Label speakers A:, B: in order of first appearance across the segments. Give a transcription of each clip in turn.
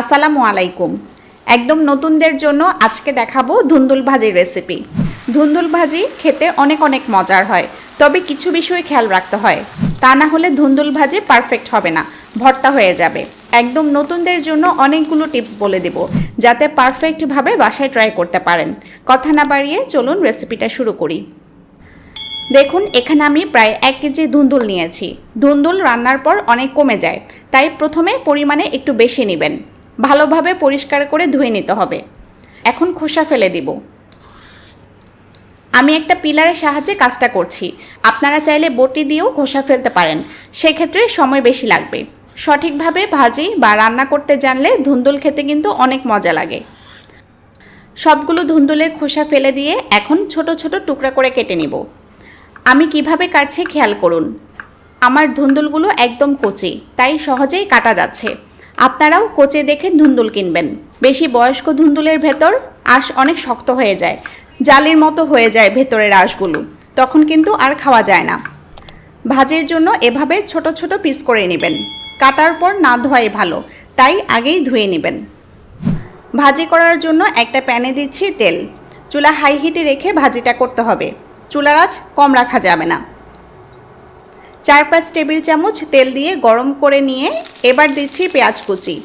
A: আসসালামু আলাইকুম। একদম নতুনদের জন্য আজকে দেখাবো ধুন্দুল ভাজির রেসিপি ধুন্দুল ভাজি খেতে অনেক অনেক মজার হয়, তবে কিছু বিষয়ে খেয়াল রাখতে হয়। তা না হলে ধুন্দুল ভাজি পারফেক্ট হবে না, ভর্তা হয়ে যাবে। একদম নতুনদের জন্য অনেকগুলো টিপস বলে দেব, যাতে পারফেক্টভাবে বাসায় ট্রাই করতে পারেন। কথা না বাড়িয়ে চলুন রেসিপিটা শুরু করি। দেখুন, এখানে আমি প্রায় এক কেজি ধুন্দুল নিয়েছি। ধুন্দুল রান্নার পর অনেক কমে যায়, তাই প্রথমে পরিমাণে একটু বেশি নেবেন। ভালোভাবে পরিষ্কার করে ধুয়ে নিতে হবে। এখন খোসা ফেলে দিব। আমি একটা পিলারের সাহায্যে কাজটা করছি। আপনারা চাইলে বটি দিয়েও খোসা ফেলতে পারেন। সেক্ষেত্রে সময় বেশি লাগবে। সঠিকভাবে ভাজি বা রান্না করতে জানলে ধুন্দুল খেতে কিন্তু অনেক মজা লাগে। সবগুলো ধুন্দুলের খোসা ফেলে দিয়ে এখন ছোট ছোট টুকরা করে কেটে নিব। আমি কীভাবে কাটছি খেয়াল করুন। আমার ধুন্দুলগুলো একদম কচি, তাই সহজেই কাটা যাচ্ছে। আপনারাও কচে দেখে ধুন্দুল কিনবেন। বেশি বয়স্ক ধুন্দুলের ভেতর আঁশ অনেক শক্ত হয়ে যায়, জালির মতো হয়ে যায় ভেতরের আঁশগুলো। তখন কিন্তু আর খাওয়া যায় না। ভাজির জন্য এভাবে ছোট ছোট পিস করে নেবেন। কাটার পর না ধোয়াই ভালো, তাই আগেই ধুয়ে নেবেন। ভাজি করার জন্য একটা প্যানে দিচ্ছি তেল। চুলা হাই হিটে রেখে ভাজিটা করতে হবে। চুলার আঁচ কম রাখা যাবে না। চার পাঁচ টেবিল চামচ তেল দিয়ে গরম করে নিয়ে এবার দিচ্ছি পেঁয়াজ কুচি।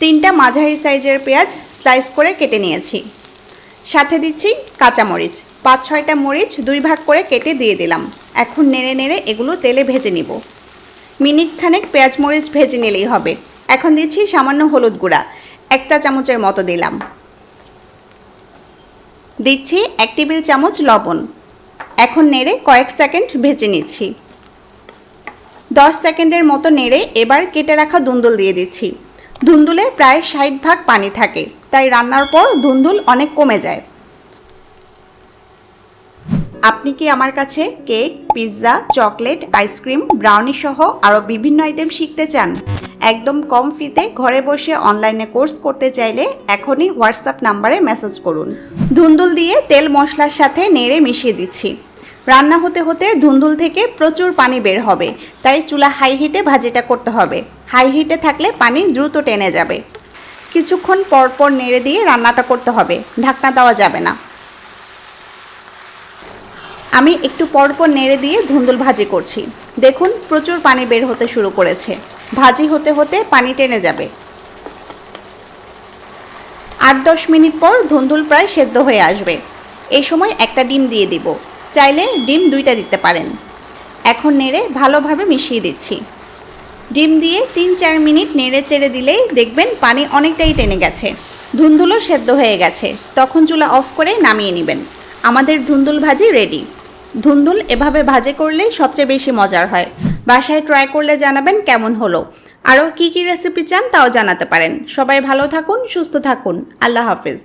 A: তিনটা মাঝারি সাইজের পেঁয়াজ স্লাইস করে কেটে নিয়েছি। সাথে দিচ্ছি কাঁচামরিচ। পাঁচ ছয়টা মরিচ দুই ভাগ করে কেটে দিয়ে দিলাম। এখন নেড়ে নেড়ে এগুলো তেলে ভেজে নিব। মিনিট খানেক পেঁয়াজ মরিচ ভেজে নিলেই হবে। এখন দিচ্ছি সামান্য হলুদ গুঁড়া। এক চা চামচের মতো দিলাম। দিচ্ছি এক টেবিল চামচ লবণ। এখন নেড়ে কয়েক সেকেন্ড ভেজে নিচ্ছি। দশ সেকেন্ডের মতো নেড়ে এবার কেটে রাখা দুন্দুল দিয়ে দিচ্ছি। ধুন্দুলে প্রায় ষাট ভাগ পানি থাকে, তাই রান্নার পর ধুন্দুল অনেক কমে যায়। আপনি কি আমার কাছে cake, pizza, chocolate, ice cream, brownie সহ আরও বিভিন্ন আইটেম শিখতে চান? একদম কম ফিতে ঘরে বসে অনলাইনে কোর্স করতে চাইলে এখনই হোয়াটসঅ্যাপ নাম্বারে মেসেজ করুন। ধুন্দুল দিয়ে তেল মশলার সাথে নেড়ে মিশিয়ে দিচ্ছি। রান্না হতে হতে ধুন্দুল থেকে প্রচুর পানি বের হবে, তাই চুলা হাই হিটে ভাজিটা করতে হবে। হাই হিটে থাকলে পানি দ্রুত টেনে যাবে। কিছুক্ষণ পর পর নেড়ে দিয়ে রান্নাটা করতে হবে, ঢাকনা দেওয়া যাবে না। আমি একটু পরপর নেড়ে দিয়ে ধুন্দুল ভাজি করছি। দেখুন, প্রচুর পানি বের হতে শুরু করেছে। ভাজি হতে হতে পানি টেনে যাবে। আট দশ মিনিট পর ধুন্দুল প্রায় সেদ্ধ হয়ে আসবে। এই সময় একটা ডিম দিয়ে দিব। চাইলে ডিম দুইটা দিতে পারেন। এখন নেড়ে ভালোভাবে মিশিয়ে দিচ্ছি। ডিম দিয়ে তিন চার মিনিট নেড়ে চেড়ে দিলেই দেখবেন পানি অনেকটাই টেনে গেছে। ধুন্দুলও সেদ্ধ হয়ে গেছে। তখন চুলা অফ করে নামিয়ে নেবেন। আমাদের ধুন্দুল ভাজি রেডি ধুন্দুল এভাবে ভাজে করলেই সবচেয়ে বেশি মজার হয়। বাসায় ট্রাই করলে জানাবেন কেমন হলো। আরও কী কী রেসিপি চান তাও জানাতে পারেন। সবাই ভালো থাকুন, সুস্থ থাকুন। আল্লাহ হাফিজ।